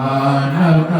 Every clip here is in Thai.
อานา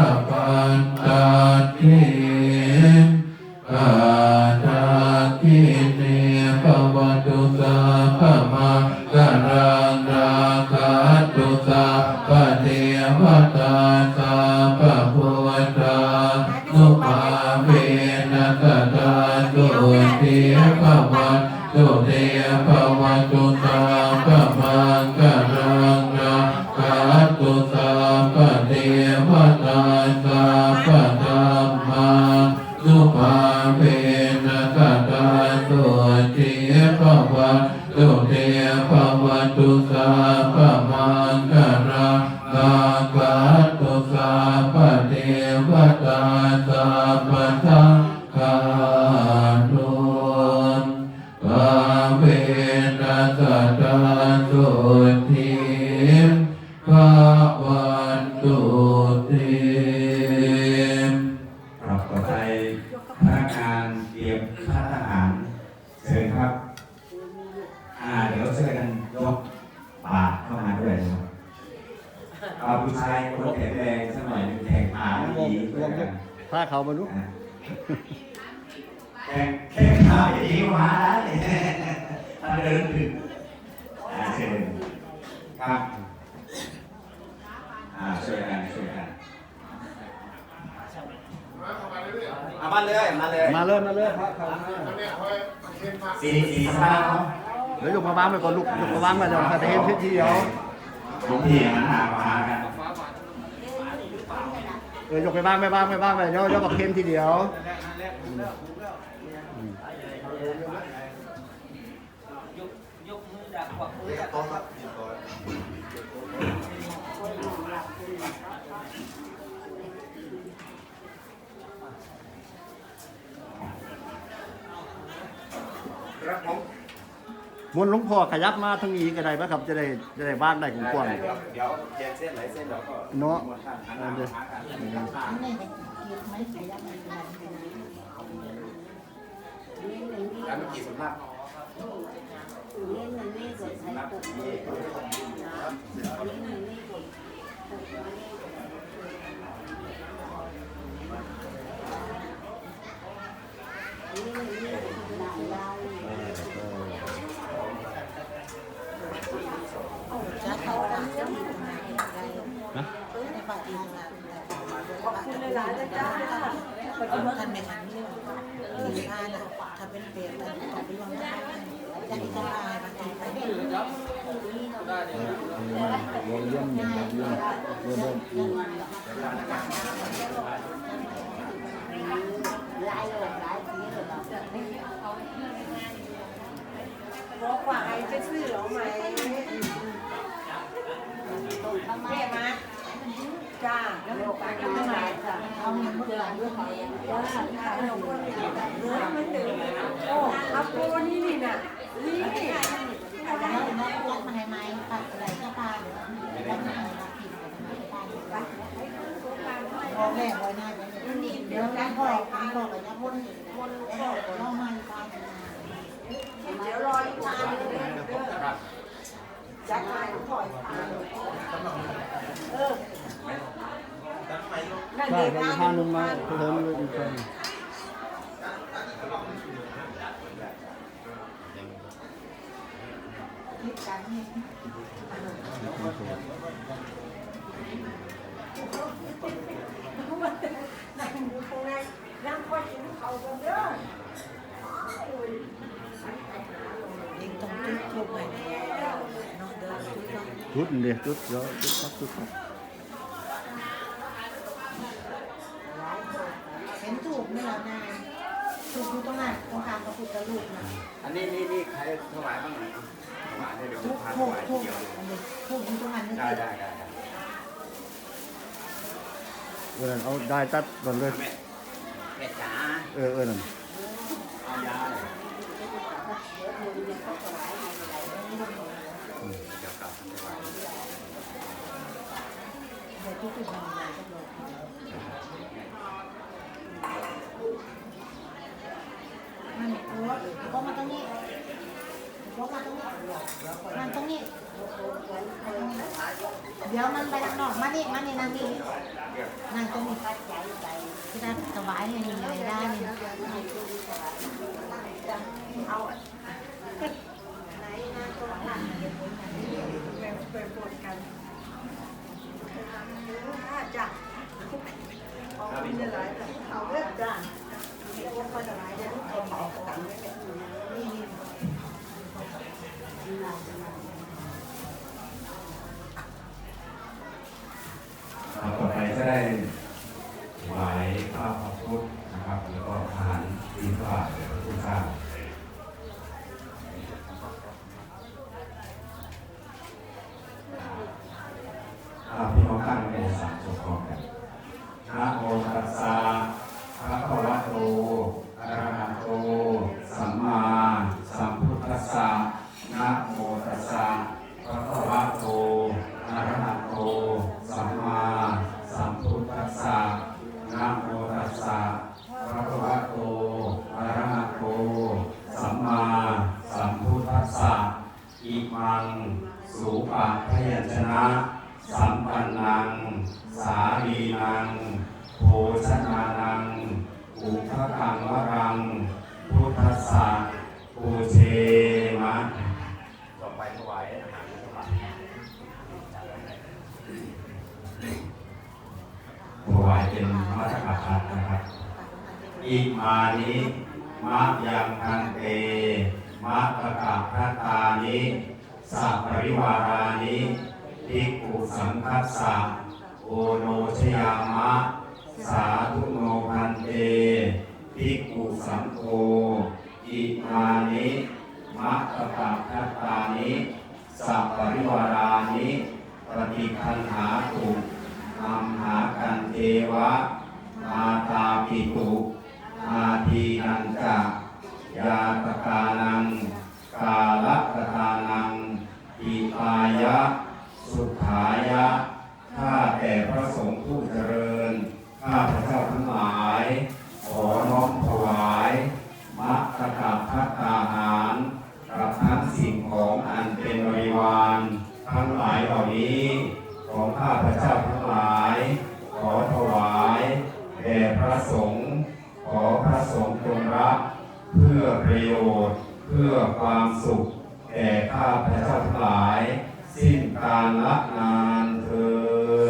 เดินถึงอ่าเชิญครับอ่าช่วยกันช่วยกันเอามาเลยมาเลยมาเลยมาเลยพาเขามาสี่สี่สามเดี๋ยวยกมาวางไปก่อนลูกยกมาวางไปเดี๋ยวจะเห็นทีเดียวทุกทีมันหามากันเออยกไปบ้างไปบ้างไปบ้างไปเดี๋ยวเดี๋ยวกับเค็มทีเดียว ครับผมมวนต์หลวงพ่อขยับมาทางนี้ก็ได้ไหมครับจะได้จะได้บ้านได้กว้างเดี๋ยวเดี๋ยวแยกเส้นไหลเส้นแล้วก็เนาะหันหน้ามาหากั นแล้วเมื่อกี้สำนักนับขอบคุณหลยๆนะจ้าขอบคุณท่านแม่ทันนี่ที่บ้านอะถ้าเป็นเปรตแต่ต่อไปวันหน้าจะมีจะตายบางทีไปไม่รู้ๆวงเยี่ยมเยี่ยมเยี่ยมเยี่ยมเยี่ยม บอกว่าไอ้จะซื้อหรอไหมแม่มาจ้าแล้วบอกไปกันไม่มาจ้ะเอาเงินมาจ่ายด้วยจ้าขนมคนนี้เนื้อมันเดือดโอ้อัปโปนี่นี่น่ะนี่ แล้วน้องรักมาให้ไหมปัดอะไรก็ตามรักมาให้รักผิดอะไรก็ตามพ่อแม่ไว้หน้าเป็นนี่เดี๋ยวนั่ง พ่อพ่อไปนะพ่นพ่นพ่อน้องมาตามเดี๋ยวรออีกทานนึงเด้อจัดให้ถอยทานเออนั่นใช่เด็กไปทานทานลงมาเพิ่มเลยอีกคนคิดกันนี่า ยังคอยกินเขากันเด้อยิงต้องจุดทูบไว้เนาะเดินจุดเนาะจุดเดียวจุดเดี๋ยวจุดครับจุดครับเห็นถูกไหมล่ะนายถูกอยู่ตรงนั้นตรงกลางพระพุทธรูปนะอันนี้นี่นี่ใครถวายบ้างไหมถวายได้เดี๋ยวผถูกถถูกวายถูกเดียวเลยอันนี้ถูกอยู่ตรงนั้นได้ได้ได้ได้เออเอาได้ตัดก่อนเลยแม่แม่จ๋า เออเออนั่นเอายาเลยเดี๋ยวที่ถูกทำงานก็เลยมันก็มาตรงนี้ก็มาตรงนี้มันตรงนี้ เดี๋ยวมันไปทางนอก มานี่ มานี่นั่งนี่นั่งตรงนี้ ที่ได้สบายเลยอะไรได้นี่ เอาไหนนะตรงนั้นแบบไปปนกันถ้าจะเอาไปในหลายเอาเลือดจ้ะมีพวกคนหลายเดี๋ยวเอาเอาตังค์นี่นี่ ต่อไปจะได้ถวายข้าวพระพุทธนะครับ แล้วก็ทานอินทบาทแด่พระพุทธเจ้าอ่าพี่น้องตั้งเป็น สามจบพร้อมกันนะโมตัสสะภะคะวะโตอะระหะโต สัมมาสัมพุทธัสสะนะโมตัสสะภะคะวะโตอะระหะโต สัมมาสัมพุทธัสสะนะโมตัสสะภะคะวะโตอะระหะโต สัมมาสัมพุทธัสสะอิมัง สุปะพยัญชนะ สัมปันนัง สาลีนังโภชนานัง อุทกังวรัง พุทธสสะปูเชมะต่อไปถวายอาหารถวายเป็นมัทกะพัดนะครับอิมานิมะยังพันเตมะตะกะพัตตานิสัพปริวารานิ สังคัสสะโอโนชยามะ สาธุโนพันเตภิกขุสังโฆอิมานิมะตะกะพัตตานิ สัพปริวารานิปฏิคันหาตุอัมหากันเทวะ มาตาปิตุอาทีนันจะยาตกานัง กาลกตานังอิปายะ สุขายะ ข้าแต่พระสงฆ์ผู้เจริญ ข้าพระเจ้าทั้งหลาย ขอน้อมถวายมัคคาพัตตาหารกับทั้งสิ่งของอันเป็นบริวารทั้งหลายเหล่านี้ ของข้าพระเจ้าทั้งหลาย ขอถวายแด่พระสงฆ์ขอพระสงฆ์จงรับเพื่อประโยชน์ เพื่อความสุขแก่ข้าพระเจ้าทั้งหลาย สิ้นการละนานเทิ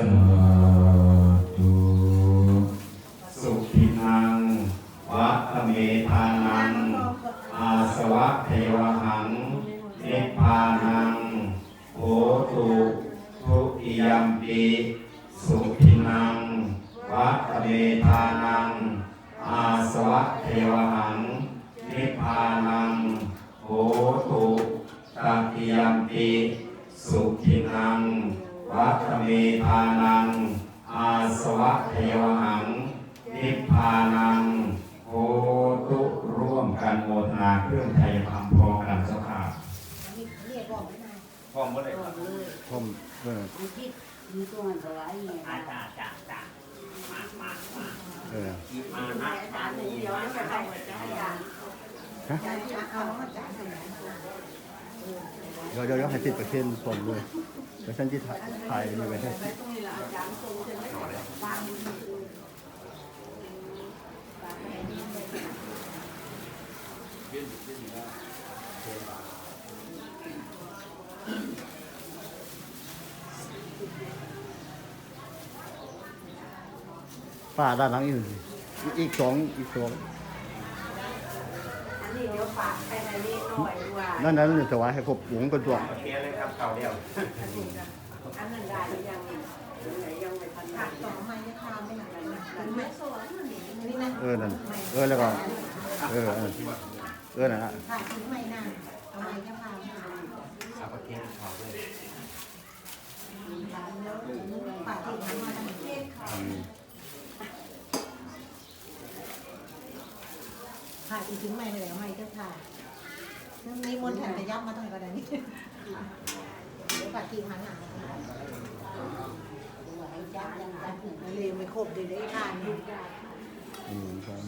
นสุขินังวัตเมธานัง อาสวะเทวหังนิพพานังโหตุทุติยมปีสุขินังวัตเมธานัง อาสวะเทวหังนิพพานังโหตุตติยมปี สุขินังวัตเมธานัง อาสวะเทวหัง นิพพานังโหตุร่วมกันโมทนาเครื่องไทยคำพร้อมกันเจ้าค่ะเรียกบอกไม่ได้พร้อมหมดเลยครับผมเออมีตัวมันสลายเนี่ยอาจารย์จ้าจ้ามามามาเออมานะอาจารย์เดียวแล้วก็ได้อาจารย์ยายที่เอามาจากไหนเดี๋ยว เดี๋ยวเดี๋ยวให้ติดประเคนผมเลยเดี๋ยวฉันที่ถ่ายถ่ายนี่ไว้ให้ตรงนี้ละอาจารย์ทรงจะไม่วางป้าด้านหลังอีกอีกสองอีกสอง นนี้เดี๋ยวฝากไปในนี้หน่อยว่านั่นนั้นจะถวายให้ครบวงกันตัวโอเคเลยครับเก่าเดียวอันนี้นะอันนั้นได้หรือยังไหนยังไม่ทันขาดต่อไม้จะทำไม่หนักเลยนะถึงไม่สวยนี่นะเออนั่นเออแล้วก็เออเออเออนั่นนะขาดถึงไม่นานเอาไม้จะพาเอาประเคนขอบเลยขาดถึงหันมาทางนี้อืม ขาดถึงไม่เลยเอาไม้จะพานี่มนต์แผ่นจะยับมาทางกระดานนี้เดี๋ยวขาดถึงหันหลังเลยไม่ครบเดี๋ยวได้ทานลูกได้อืมครับ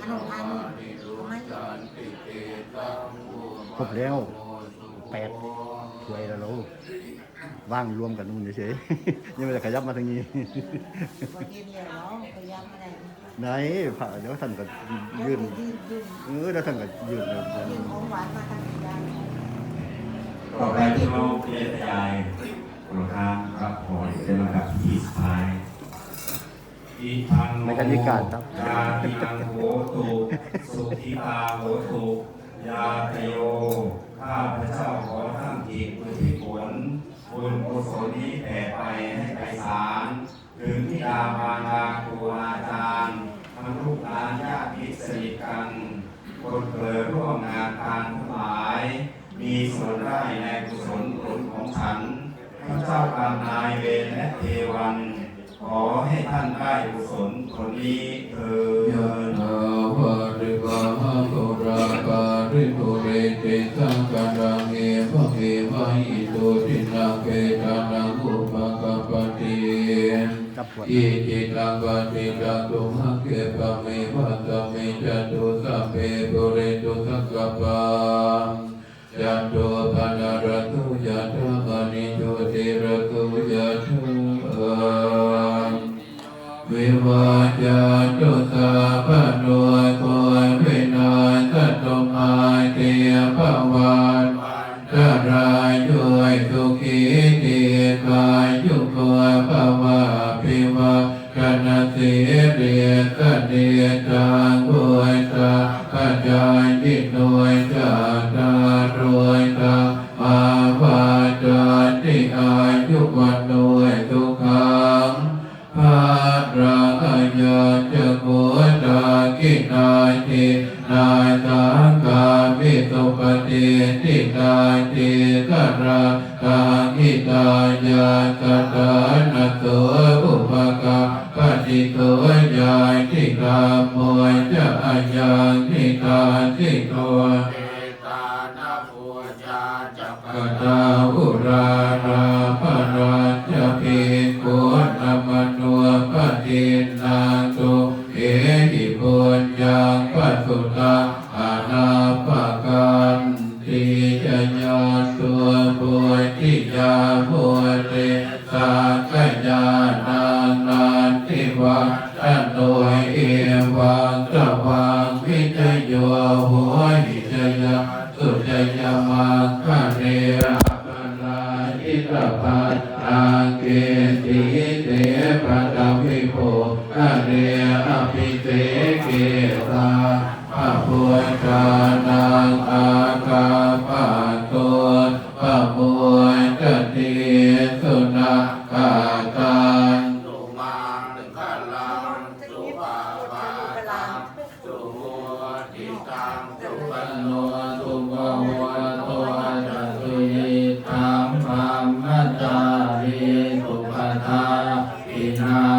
ขนมทานนี่ทำไม ครบแล้วแปดถ้วยแล้วเราว่างรวมกันนู่นเฉยๆยังไม่ได้ขยับมาทางนี้วันนี้เนี่ยเราพยายามอะไรไหนผ่าเดี๋ยวท่านก็ยืยื่นนยืนยืนเออแล้วท่านก็ยื่นเลยยืนของหวานมาทางยานต่อไปที่เราเรียนยายโปรดทานรับพรเป็นลำดับที่สุดท้ายอิทังโนไม่กันนิการครับยาตินังโหตุสุขิตาโหตุ ยาตโย ข้าพระเจ้าขอตั้งจิตอุทิศผลบุญกุศลนี้แผ่ไปให้ไกลสารถึงที่ดามาราครูอาจารย์ทั้งลูกหลานญาติมิตรสนิทกันคนเคยร่วมงานการทั้งหลาย มีส่วนได้ในกุศลผลของฉันพระเจ้ากรรมนายเวรและเทวัน ขอให้ท่านได้กุศลผลนี้เถิด อิจิตังปฏิจังตุมหังเกปะเมวะตะเมจันตุสัพเพปุเรตุสังกปปะจันตุปนารตุยะธามณิโชติรตุยะธาวิวาจาตุสาปะโน จะโกตากินาทินายสังกามิสุปฏิทินาทิกราคาหิตายาตตานัตโตอุปกาปฏิโตยายทิกามวยจะอายังทิกาทิโตกตาอุราราภราชพิกุณมโนปฏินา พุทธานังอาคาปะโตปะพุทธติสุนัขะตังปันโนสุภวะโตจตุยิธัมมัมมัจจาริสุปทาอินา